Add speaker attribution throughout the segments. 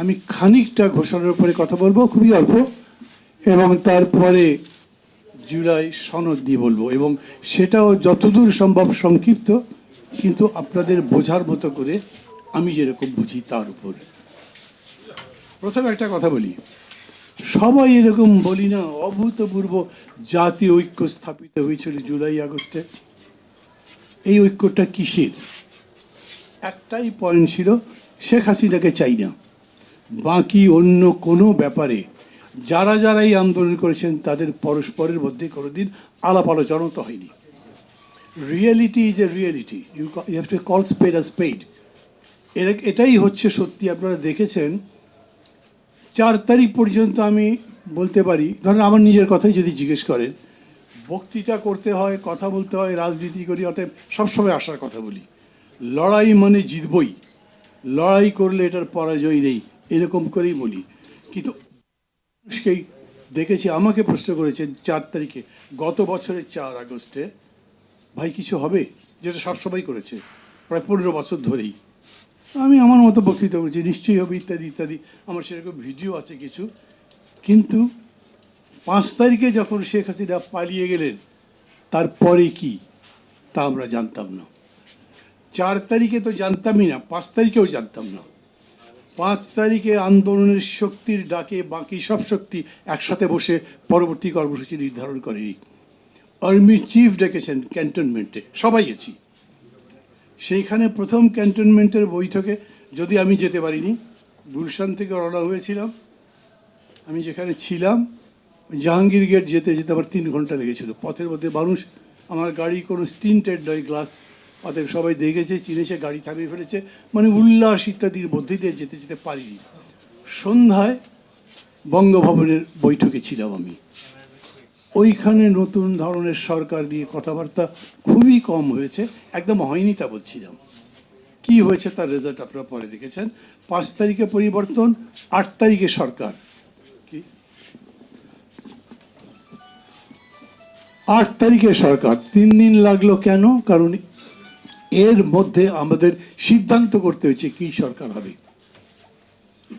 Speaker 1: আমি খানিকটা ঘোষণার উপরে কথা বলব, খুবই অল্প, এবং তারপরে জুলাই সনদ দিয়ে বলব, এবং সেটাও যতদূর সম্ভব সংক্ষিপ্ত, কিন্তু আপনাদের বোঝার মতো করে আমি যেরকম বুঝি তার উপর। প্রথমে একটা কথা বলি, সবাই এরকম বলি না, অভূতপূর্ব জাতীয় ঐক্য স্থাপিত হয়েছিল জুলাই আগস্টে। এই ঐক্যটা কিসের? একটাই পয়েন্ট ছিল, শেখ হাসিনাকে চাই না। বাকি অন্য কোনো ব্যাপারে যারা যারা এই আন্দোলন করেছেন, তাদের পরস্পরের মধ্যে কোনোদিন আলাপ আলোচনা তো হয়নি। Reality is a reality you have to call spade a spade এটাই হচ্ছে সত্যি। আপনারা দেখেছেন, চার তারিখ পর্যন্ত আমি বলতে পারি, ধরেন আমার নিজের কথাই যদি জিজ্ঞেস করেন, বক্তৃতা করতে হয়, কথা বলতে হয়, রাজনীতি করি, অতএব সবসময় আসার কথা বলি। লড়াই মানে জিতবই। লড়াই করলে এটার পরাজয় নেই। এরকম করেই বলি। কিন্তু মানুষকেই দেখেছি, আমাকে প্রশ্ন করেছে চার তারিখে, গত বছরের চার আগস্টে, ভাই কিছু হবে? যেটা সবসময় করেছে, প্রায় পনেরো বছর ধরেই। আমি আমার মতো বক্তৃতা করেছি, নিশ্চয়ই হবে ইত্যাদি ইত্যাদি। আমার সেরকম ভিডিও আছে কিছু। কিন্তু পাঁচ তারিখে যখন শেখ হাসিনা পালিয়ে গেলেন, তারপরে কি? তা আমরা জানতাম না। চার তারিখে তো জানতামই না, পাঁচ তারিখেও জানতাম না। পাঁচ তারিখে আন্দোলনের শক্তির ডাকে বাকি সব শক্তি একসাথে বসে পরবর্তী কর্মসূচি নির্ধারণ করেনি আর্মির চিফ ডেকেছেন ক্যান্টনমেন্টে। সবাই গেছি। সেইখানে প্রথম ক্যান্টনমেন্টের বৈঠকে যদি আমি যেতে পারিনি, গুলশান থেকে রওনা হয়েছিলাম। আমি যেখানে ছিলাম, জাহাঙ্গীর গেট যেতে যেতে আমার তিন ঘণ্টা লেগেছিল। পথের মধ্যে মানুষ, আমার গাড়ি কোনো স্টিনটেড নয় গ্লাস অতএব সবাই দেখেছে, চিনেছে, গাড়ি থামিয়ে ফেলেছে। মানে উল্লাস ইত্যাদির মধ্যে দিয়ে যেতে যেতে পারিনি। সন্ধ্যায় বঙ্গভবনের বৈঠকে ছিলাম আমি। ওইখানে নতুন ধরনের সরকার নিয়ে কথাবার্তা খুবই কম হয়েছে, একদম হয়নি তা বলছিলাম। কি হয়েছে তার রেজাল্ট আপনারা পরে দেখেছেন। পাঁচ তারিখে পরিবর্তন, আট তারিখে সরকার। কি? আট তারিখে সরকার। তিন দিন লাগল কেন? কারণ এর মধ্যে আমাদের সিদ্ধান্ত করতে হয়েছে কি সরকার হবে।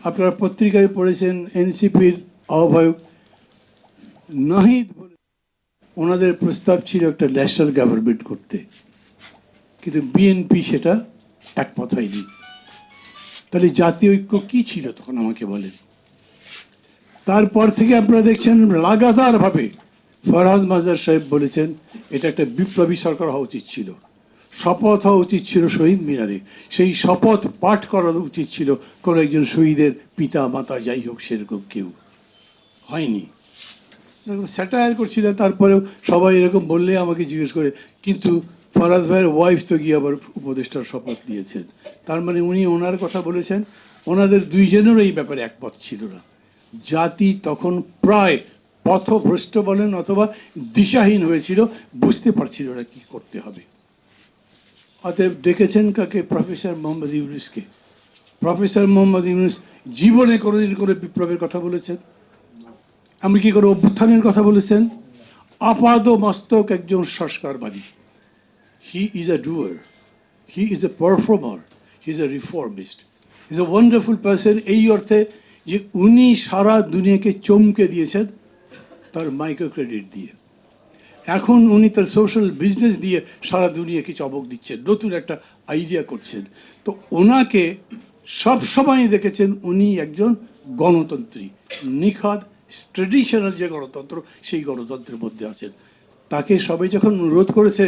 Speaker 1: আপনারা পত্রিকায় পড়েছেন, এনসিপির আহ্বায়ক নাহিদ বলে, ওনাদের প্রস্তাব ছিল একটা ন্যাশনাল গভর্নমেন্ট করতে। কিন্তু বিএনপি সেটা একমত হয়নি। তাহলে জাতীয় ঐক্য কি ছিল তখন আমাকে বলেন। তারপর থেকে আপনারা দেখছেন লাগাতারভাবে ফরহাদ মাজার সাহেব বলেছেন, এটা একটা বিপ্লবী সরকার হওয়া উচিত ছিল। শপথ হওয়া উচিত ছিল শহীদ মিনারে। সেই শপথ পাঠ করানো উচিত ছিল কোনো একজন শহীদের পিতা, মাতা, যাই হোক, সেরকম কেউ হয়নি। স্যাটায়ার করছিল, তারপরেও সবাই এরকম বললে আমাকে জিজ্ঞেস করে, কিন্তু ফরাজ ভাইয়ের ওয়াইফ তো গিয়ে আবার উপদেষ্টার শপথ দিয়েছেন তার মানে উনি ওনার কথা বলেছেন, ওনাদের দুইজনেরও এই ব্যাপারে একমত ছিল না। জাতি তখন প্রায় পথভ্রষ্ট বলেন অথবা দিশাহীন হয়েছিল, বুঝতে পারছিল না কি করতে হবে। অতএব ডেকেছেন কাকে? প্রফেসর মোহাম্মদ ইউনুসকে। প্রফেসর মোহাম্মদ ইউনুস জীবনে কোনোদিন কোনো বিপ্লবের কথা বলেছেন? আমি কি করে অভ্যুত্থানের কথা বলেছেন? আপাদ মস্তক একজন সংস্কারবাদী। He is a doer he is a performer he is a reformist is a wonderful person এই অর্থে যে উনি সারা দুনিয়াকে চমকে দিয়েছেন, তার মাইক্রো ক্রেডিট দিয়ে। এখন উনি তার সোশ্যাল বিজনেস দিয়ে সারা দুনিয়াকে চমক দিচ্ছেন, নতুন একটা আইডিয়া করছেন। তো ওনাকে সব সময় দেখেছেন উনি একজন গণতন্ত্রী, নিখাদ ট্রেডিশনাল যে গণতন্ত্র, সেই গণতন্ত্রের মধ্যে আছেন। তাকে সবাই যখন অনুরোধ করেছে,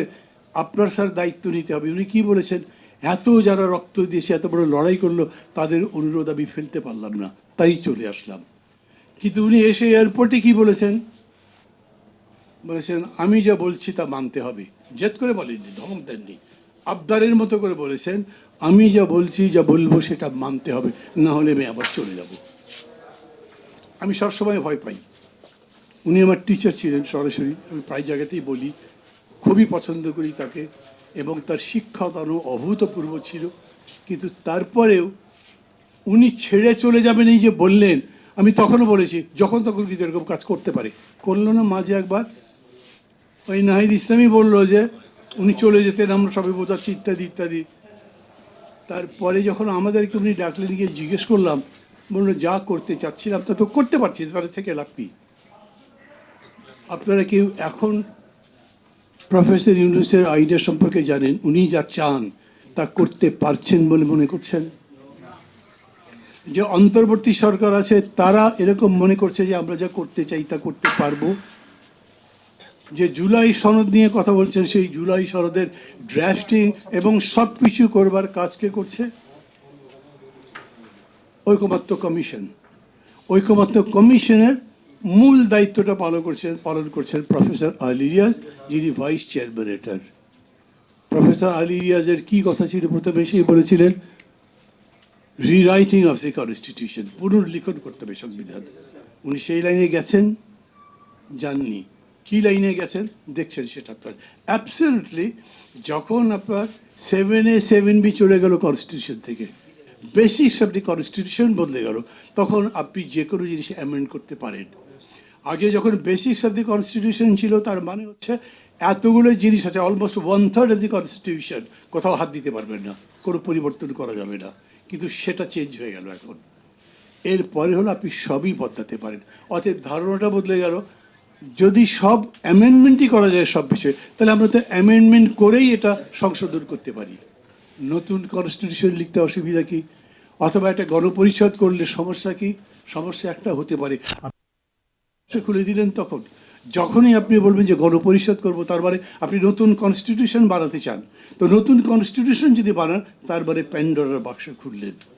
Speaker 1: আপনার স্যার দায়িত্ব নিতে হবে, উনি কি বলেছেন? এত যারা রক্ত দিয়েছে, এত বড় লড়াই করল, তাদের অনুরোধ আমি ফেলতে পারলাম না, তাই চলে আসলাম। কিন্তু উনি এসে এয়ারপোর্টে কি বলেছেন? বলেছেন, আমি যা বলছি তা মানতে হবে। জেদ করে বলেননি ধমক দেননি। আবদারের মতো করে বলেছেন, আমি যা বলছি, যা বলব সেটা মানতে হবে, না হলে আমি আবার চলে যাব। আমি সবসময় ভয় পাই। উনি আমার টিচার ছিলেন সরাসরি, আমি প্রায় জায়গাতেই বলি, খুবই পছন্দ করি তাকে এবং তার শিক্ষা শিক্ষাদানও অভূতপূর্ব ছিল। কিন্তু তারপরেও উনি ছেড়ে চলে যাবেন এই যে বললেন, আমি তখনও বলেছি, যখন তখন কিন্তু এরকম কাজ করতে পারে। করল না মাঝে একবার ওই নাহিদ ইসলামই বলল যে, উনি চলে যেতেন, আমরা সবাই বোঝাচ্ছি, ইত্যাদি ইত্যাদি। তারপরে যখন আমাদেরকে উনি ডাকলেন, গিয়ে জিজ্ঞেস করলাম, বলল, যা করতে চাচ্ছিলাম, তা তো করতে পারছি, তাহলে থেকে লাভ আপনারা কেউ এখন প্রফেসর ইউনুসের আইডিয়া সম্পর্কে জানেন, উনি যা চান, তা করতে পারছেন বলে মনে করছেন? যে অন্তর্বর্তী সরকার আছে, তারা এরকম মনে করছে যে, আমরা যা করতে চাই, তা করতে পারব। যে জুলাই সনদ নিয়ে কথা বলছেন, সেই জুলাই সনদের ড্রাফটিং এবং সব কিছু করবার কাজ কে করছে? ঐকমত্য কমিশন। ঐকমত্য কমিশনের মূল দায়িত্বটা পালন করছেন পালন করছেন প্রফেসর আলী রিয়াজ, যিনি ভাইস চেয়ারম্যান এটার। প্রফেসর আলী রিয়াজের কি কথা ছিল? প্রথমে সেই বলেছিলেন রিরাইটিং অফ দি কনস্টিটিউশন পুনর্লিখন করতে হবে সংবিধান। উনি সেই লাইনে গেছেন, যাননি। কি লাইনে গেছেন? দেখছেন সেটা আপনার। অ্যাবসলিউটলি যখন আপনার সেভেন এ সেভেন বি চলে গেল কনস্টিটিউশন থেকে বেসিক্স অফ দি কনস্টিটিউশন বদলে গেল, তখন আপনি যে কোনো জিনিস অ্যামেন্ড করতে পারেন। আগে যখন বেসিক্স অফ দি কনস্টিটিউশন ছিল, তার মানে হচ্ছে এতগুলো জিনিস আছে almost one third of the constitution কোথাও হাত দিতে পারবেন না, কোনো পরিবর্তন করা যাবে না। কিন্তু সেটা চেঞ্জ হয়ে গেল এখন। এরপরে হলো আপনি সবই বদলাতে পারেন। অতএব ধারণাটা বদলে গেল যদি সব অ্যামেন্ডমেন্টই করা যায় সব বিষয়ে, তাহলে আমরা তো অ্যামেন্ডমেন্ট করেই এটা সংশোধন করতে পারি। নতুন কনস্টিটিউশন লিখতে অসুবিধা কি? অথবা একটা গণপরিষদ করলে সমস্যা কি? সমস্যা একটা হতে পারে। খুলে দিলেন তখন। যখনই আপনি বলবেন যে গণপরিষদ করব, তার মানে আপনি নতুন কনস্টিটিউশন বানাতে চান। তো নতুন কনস্টিটিউশন যদি বানান, তার মানে প্যান্ডোরার বাক্স খুললেন।